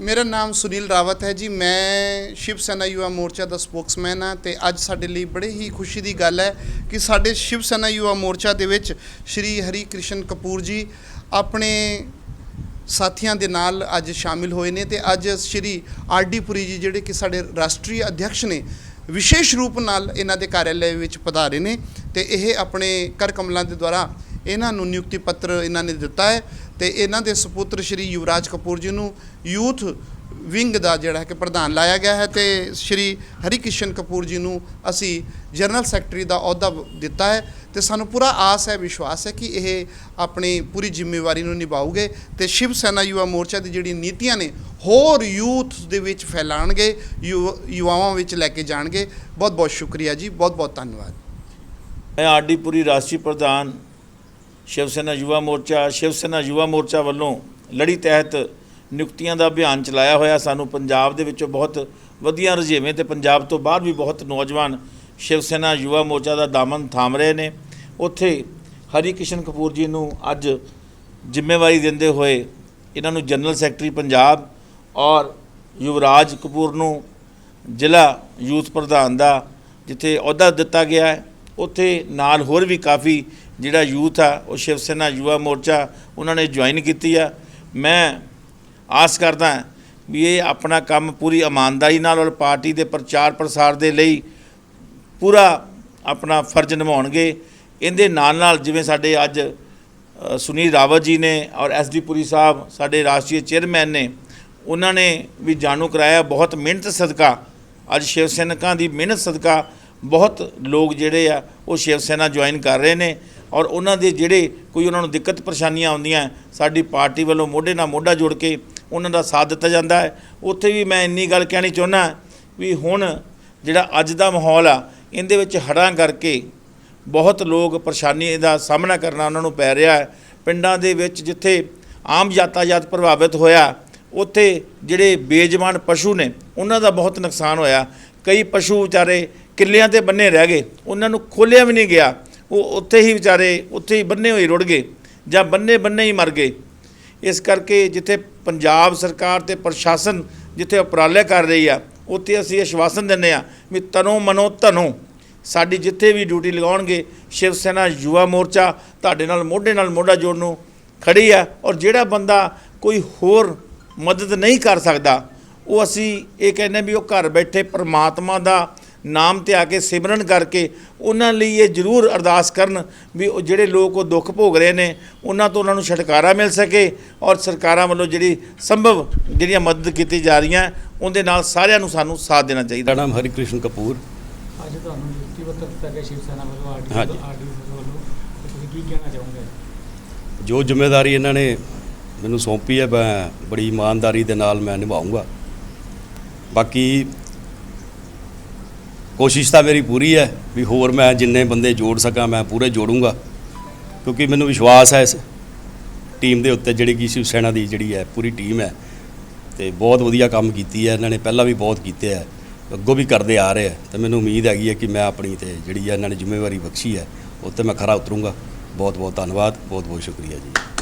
ਮੇਰਾ ਨਾਮ ਸੁਨੀਲ ਰਾਵਤ ਹੈ ਜੀ। ਮੈਂ ਸ਼ਿਵ ਸੈਨਾ ਯੁਵਾ ਮੋਰਚਾ ਦਾ ਸਪੋਕਸਮੈਨ ਹਾਂ ਤੇ ਅੱਜ ਸਾਡੇ ਲਈ ਬੜੇ ਹੀ ਖੁਸ਼ੀ ਦੀ ਗੱਲ ਹੈ ਕਿ ਸਾਡੇ ਸ਼ਿਵ ਸੈਨਾ ਯੁਵਾ ਮੋਰਚਾ ਦੇ ਵਿੱਚ ਸ਼੍ਰੀ ਹਰੀ ਕ੍ਰਿਸ਼ਨ ਕਪੂਰ ਜੀ ਆਪਣੇ ਸਾਥੀਆਂ ਦੇ ਨਾਲ ਅੱਜ ਸ਼ਾਮਿਲ ਹੋਏ ਨੇ ਤੇ ਅੱਜ ਸ਼੍ਰੀ ਆਰ ਡੀ ਪੁਰੀ ਜੀ ਜਿਹੜੇ ਕਿ ਸਾਡੇ ਰਾਸ਼ਟਰੀ ਅਧਿਕਸ਼ ਨੇ ਵਿਸ਼ੇਸ਼ ਰੂਪ ਨਾਲ ਇਹਨਾਂ ਦੇ ਕਾਰਜਾਲੇ ਵਿੱਚ ਪਧਾਰੇ ਨੇ ਤੇ ਇਹ ਆਪਣੇ ਕਰ ਕਮਲਾਂ ਦੇ ਦੁਆਰਾ ਇਹਨਾਂ ਨੂੰ ਨਿਯੁਕਤੀ ਪੱਤਰ ਇਹਨਾਂ ਨੇ ਦਿੱਤਾ ਹੈ ਤੇ ਇਹਨਾਂ ਦੇ ਸੁਪੁੱਤਰ ਸ਼੍ਰੀ ਯੁਵਰਾਜ ਕਪੂਰ ਜੀ ਨੂੰ ਯੂਥ ਵਿੰਗ ਦਾ ਜਿਹੜਾ ਹੈ ਕਿ ਪ੍ਰਧਾਨ ਲਾਇਆ ਗਿਆ ਹੈ ਤੇ ਸ਼੍ਰੀ ਹਰੀਕਿਸ਼ਨ ਕਪੂਰ ਜੀ ਨੂੰ ਅਸੀਂ ਜਨਰਲ ਸੈਕਟਰੀ ਦਾ ਅਹੁਦਾ ਦਿੱਤਾ ਹੈ ਤੇ ਸਾਨੂੰ ਪੂਰਾ ਆਸ ਹੈ, ਵਿਸ਼ਵਾਸ ਹੈ ਕਿ ਇਹ ਆਪਣੀ ਪੂਰੀ ਜ਼ਿੰਮੇਵਾਰੀ ਨੂੰ ਨਿਭਾਉਗੇ ਤੇ ਸ਼ਿਵ ਸੈਨਾ ਯੁਵਾ ਮੋਰਚਾ ਦੀ ਜਿਹੜੀ ਨੀਤੀਆਂ ਨੇ ਹੋਰ ਯੂਥ ਦੇ ਵਿੱਚ ਫੈਲਾਣਗੇ ਯੁਵ- ਯੁਵਾਵਾਂ ਵਿੱਚ ਲੈ ਕੇ ਜਾਣਗੇ। ਬਹੁਤ ਬਹੁਤ ਸ਼ੁਕਰੀਆ ਜੀ ਬਹੁਤ ਬਹੁਤ ਧੰਨਵਾਦ। ਮੈਂ ਆਰਡੀ ਪੁਰੀ ਰਾਸ਼ਟਰੀ ਪ੍ਰਧਾਨ ਸ਼ਿਵ ਸੈਨਾ ਯੁਵਾ ਮੋਰਚਾ, ਸ਼ਿਵ ਸੈਨਾ ਯੁਵਾ ਮੋਰਚਾ ਵੱਲੋਂ ਲੜੀ ਤਹਿਤ ਨਿਯੁਕਤੀਆਂ ਦਾ ਅਭਿਆਨ ਚਲਾਇਆ ਹੋਇਆ। ਸਾਨੂੰ ਪੰਜਾਬ ਦੇ ਵਿੱਚੋਂ ਬਹੁਤ ਵਧੀਆ ਰੁਝੇਵੇਂ ਤੇ ਪੰਜਾਬ ਤੋਂ ਬਾਹਰ ਵੀ ਬਹੁਤ ਨੌਜਵਾਨ ਸ਼ਿਵ ਸੈਨਾ ਯੁਵਾ ਮੋਰਚਾ ਦਾ ਦਾਮਨ ਥਾਮ ਰਹੇ ਨੇ। ਉੱਥੇ ਹਰੀ ਕਿਸ਼ਨ ਕਪੂਰ ਜੀ ਨੂੰ ਅੱਜ ਜ਼ਿੰਮੇਵਾਰੀ ਦਿੰਦੇ ਹੋਏ ਇਹਨਾਂ ਨੂੰ ਜਨਰਲ ਸੈਕਟਰੀ ਪੰਜਾਬ ਔਰ ਯੁਵਰਾਜ ਕਪੂਰ ਨੂੰ ਜ਼ਿਲ੍ਹਾ ਯੂਥ ਪ੍ਰਧਾਨ ਦਾ ਜਿੱਥੇ ਅਹੁਦਾ ਦਿੱਤਾ ਗਿਆ ਹੈ। ਉੱਥੇ ਨਾਲ ਹੋਰ ਵੀ ਕਾਫੀ ਜਿਹੜਾ ਯੂਥ ਆ, ਉਹ ਸ਼ਿਵ ਸੈਨਾ ਯੁਵਾ ਮੋਰਚਾ, ਉਹਨਾਂ ਨੇ ਜੁਆਇਨ ਕੀਤੀ ਆ। ਮੈਂ ਆਸ ਕਰਦਾ ਵੀ ਇਹ ਆਪਣਾ ਕੰਮ ਪੂਰੀ ਇਮਾਨਦਾਰੀ ਨਾਲ ਔਰ ਪਾਰਟੀ ਦੇ ਪ੍ਰਚਾਰ ਪ੍ਰਸਾਰ ਦੇ ਲਈ ਪੂਰਾ ਆਪਣਾ ਫਰਜ਼ ਨਿਭਾਉਣਗੇ। ਇਹਦੇ ਨਾਲ ਨਾਲ ਜਿਵੇਂ ਸਾਡੇ ਅੱਜ ਸੁਨੀਲ ਰਾਵਤ ਜੀ ਨੇ ਔਰ ਐਸਡੀ ਪੁਰੀ ਸਾਹਿਬ, ਸਾਡੇ ਰਾਸ਼ਟਰੀ ਚੇਅਰਮੈਨ ਨੇ, ਉਹਨਾਂ ਨੇ ਵੀ ਜਾਣੂ ਕਰਾਇਆ, ਬਹੁਤ ਮਿਹਨਤ ਸਦਕਾ, ਅੱਜ ਸ਼ਿਵ ਸੈਨਿਕਾਂ ਦੀ ਮਿਹਨਤ ਸਦਕਾ, ਬਹੁਤ ਲੋਕ ਜਿਹੜੇ ਆ, ਉਹ ਸ਼ਿਵ ਸੈਨਾ ਜੁਆਇਨ ਕਰ ਰਹੇ ਨੇ। ਔਰ ਉਹਨਾਂ ਦੇ ਜਿਹੜੇ ਕੋਈ ਉਹਨਾਂ ਨੂੰ ਦਿੱਕਤ ਪਰੇਸ਼ਾਨੀਆਂ ਆਉਂਦੀਆਂ, ਸਾਡੀ ਪਾਰਟੀ ਵੱਲੋਂ ਮੋਢੇ ਨਾਲ ਮੋਢਾ ਜੋੜ ਕੇ ਉਹਨਾਂ ਦਾ ਸਾਥ ਦਿੱਤਾ ਜਾਂਦਾ ਹੈ। ਉੱਥੇ ਵੀ ਮੈਂ ਇੰਨੀ ਗੱਲ ਕਹਿਣੀ ਚਾਹੁੰਦਾ ਵੀ ਹੁਣ ਜਿਹੜਾ ਅੱਜ ਦਾ ਮਾਹੌਲ ਆ, ਇਹਦੇ ਵਿੱਚ ਹੜ੍ਹਾਂ ਕਰਕੇ ਬਹੁਤ ਲੋਕ ਪਰੇਸ਼ਾਨੀ ਦਾ ਸਾਹਮਣਾ ਕਰਨਾ ਉਹਨਾਂ ਨੂੰ ਪੈ ਰਿਹਾ ਹੈ। ਪਿੰਡਾਂ ਦੇ ਵਿੱਚ ਜਿੱਥੇ ਆਮ ਯਾਤਾਯਾਤ ਪ੍ਰਭਾਵਿਤ ਹੋਇਆ, ਉੱਥੇ ਜਿਹੜੇ ਬੇਜਵਾਨ ਪਸ਼ੂ ਨੇ, ਉਹਨਾਂ ਦਾ ਬਹੁਤ ਨੁਕਸਾਨ ਹੋਇਆ। ਕਈ ਪਸ਼ੂ ਵਿਚਾਰੇ ਕਿੱਲਿਆਂ ਤੇ ਬੰਨੇ ਰਹਿ ਗਏ, ਉਹਨਾਂ ਨੂੰ ਖੋਲਿਆ ਵੀ ਨਹੀਂ ਗਿਆ। ਉਹ ਉੱਥੇ ਹੀ ਵਿਚਾਰੇ, ਉੱਥੇ ਹੀ ਬੰਨੇ ਹੋਏ ਰੁੜ ਗਏ ਜਾਂ ਬੰਨੇ ਬੰਨੇ ਹੀ ਮਰ ਗਏ। ਇਸ ਕਰਕੇ ਜਿੱਥੇ ਪੰਜਾਬ ਸਰਕਾਰ ਤੇ ਪ੍ਰਸ਼ਾਸਨ ਜਿੱਥੇ ਉਪਰਾਲੇ ਕਰ ਰਹੀ ਆ, ਉੱਥੇ ਅਸੀਂ ਆਸ਼ਵਾਸਨ ਦਿੰਦੇ ਆ ਵੀ ਤਨੋ ਮਨੋ ਧਨੋ ਸਾਡੀ ਜਿੱਥੇ ਵੀ ਡਿਊਟੀ ਲਗਾਉਣਗੇ, ਸ਼ਿਵ ਸੈਨਾ ਯੁਵਾ ਮੋਰਚਾ ਤੁਹਾਡੇ ਨਾਲ ਮੋਢੇ ਨਾਲ ਮੋਢਾ ਜੋੜਨ ਨੂੰ ਖੜੀ ਆ ਔਰ ਜਿਹੜਾ ਬੰਦਾ ਕੋਈ ਹੋਰ ਮਦਦ ਨਹੀਂ ਕਰ ਸਕਦਾ, ਉਹ ਅਸੀਂ ਇਹ ਕਹਿੰਦੇ ਵੀ ਉਹ ਘਰ ਬੈਠੇ ਪਰਮਾਤਮਾ ਦਾ ਨਾਮ ਤੇ ਆ ਕੇ ਸਿਮਰਨ ਕਰਕੇ ਉਹਨਾਂ ਲਈ ਇਹ ਜ਼ਰੂਰ ਅਰਦਾਸ ਕਰਨ ਵੀ ਉਹ ਜਿਹੜੇ ਲੋਕ ਉਹ ਦੁੱਖ ਭੋਗ ਰਹੇ ਨੇ ਉਹਨਾਂ ਤੋਂ ਉਹਨਾਂ ਨੂੰ ਛੁਟਕਾਰਾ ਮਿਲ ਸਕੇ ਔਰ ਸਰਕਾਰਾਂ ਵੱਲੋਂ ਜਿਹੜੀ ਸੰਭਵ ਜਿਹੜੀਆਂ ਮਦਦ ਕੀਤੀ ਜਾ ਰਹੀਆਂ ਉਹਦੇ ਨਾਲ ਸਾਰਿਆਂ ਨੂੰ ਸਾਨੂੰ ਸਾਥ ਦੇਣਾ ਚਾਹੀਦਾ। ਨਾਮ ਹਰੀ ਕ੍ਰਿਸ਼ਨ ਕਪੂਰ। ਅੱਜ ਤੁਹਾਨੂੰ ਨਿਯੁਕਤੀ ਪੱਤਰ ਦਿੱਤਾ ਗਿਆ ਸ਼ਿਵ ਸੈਨਾ ਵੱਲੋਂ ਆਰਡੀ ਵੱਲੋਂ ਤੁਸੀਂ ਕੀ ਕਹਿਣਾ ਚਾਹੋਗੇ? ਜੋ ਜ਼ਿੰਮੇਵਾਰੀ ਇਹਨਾਂ ਨੇ ਮੈਨੂੰ ਸੌਂਪੀ ਹੈ ਮੈਂ ਬੜੀ ਇਮਾਨਦਾਰੀ ਦੇ ਨਾਲ ਮੈਂ ਨਿਭਾਉਂਗਾ ਬਾਕੀ ਕੋਸ਼ਿਸ਼ ਤਾਂ ਮੇਰੀ ਪੂਰੀ ਹੈ ਵੀ ਹੋਰ ਮੈਂ ਜਿੰਨੇ ਬੰਦੇ ਜੋੜ ਸਕਾਂ, ਮੈਂ ਪੂਰੇ ਜੋੜੂੰਗਾ। ਕਿਉਂਕਿ ਮੈਨੂੰ ਵਿਸ਼ਵਾਸ ਹੈ ਇਸ ਟੀਮ ਦੇ ਉੱਤੇ, ਜਿਹੜੀ ਕਿ ਸ਼ਿਵ ਸੈਨਾ ਦੀ ਜਿਹੜੀ ਹੈ, ਪੂਰੀ ਟੀਮ ਹੈ। ਤੇ ਬਹੁਤ ਵਧੀਆ ਕੰਮ ਕੀਤੀ ਹੈ, ਇਹਨਾਂ ਨੇ ਪਹਿਲਾਂ ਵੀ ਬਹੁਤ ਕੀਤੇ ਹੈ, ਅੱਗੋਂ ਵੀ ਕਰਦੇ ਆ ਰਹੇ ਹੈ। ਤੇ ਮੈਨੂੰ ਉਮੀਦ ਹੈਗੀ ਹੈ ਕਿ ਮੈਂ ਆਪਣੀ ਤੇ ਜਿਹੜੀ ਹੈ, ਇਹਨਾਂ ਨੇ ਜ਼ਿੰਮੇਵਾਰੀ ਬਖਸ਼ੀ ਹੈ, ਉਹ 'ਤੇ ਮੈਂ ਖਰਾ ਉਤਰੂੰਗਾ। ਬਹੁਤ ਬਹੁਤ ਧੰਨਵਾਦ ਬਹੁਤ ਬਹੁਤ ਸ਼ੁਕਰੀਆ ਜੀ।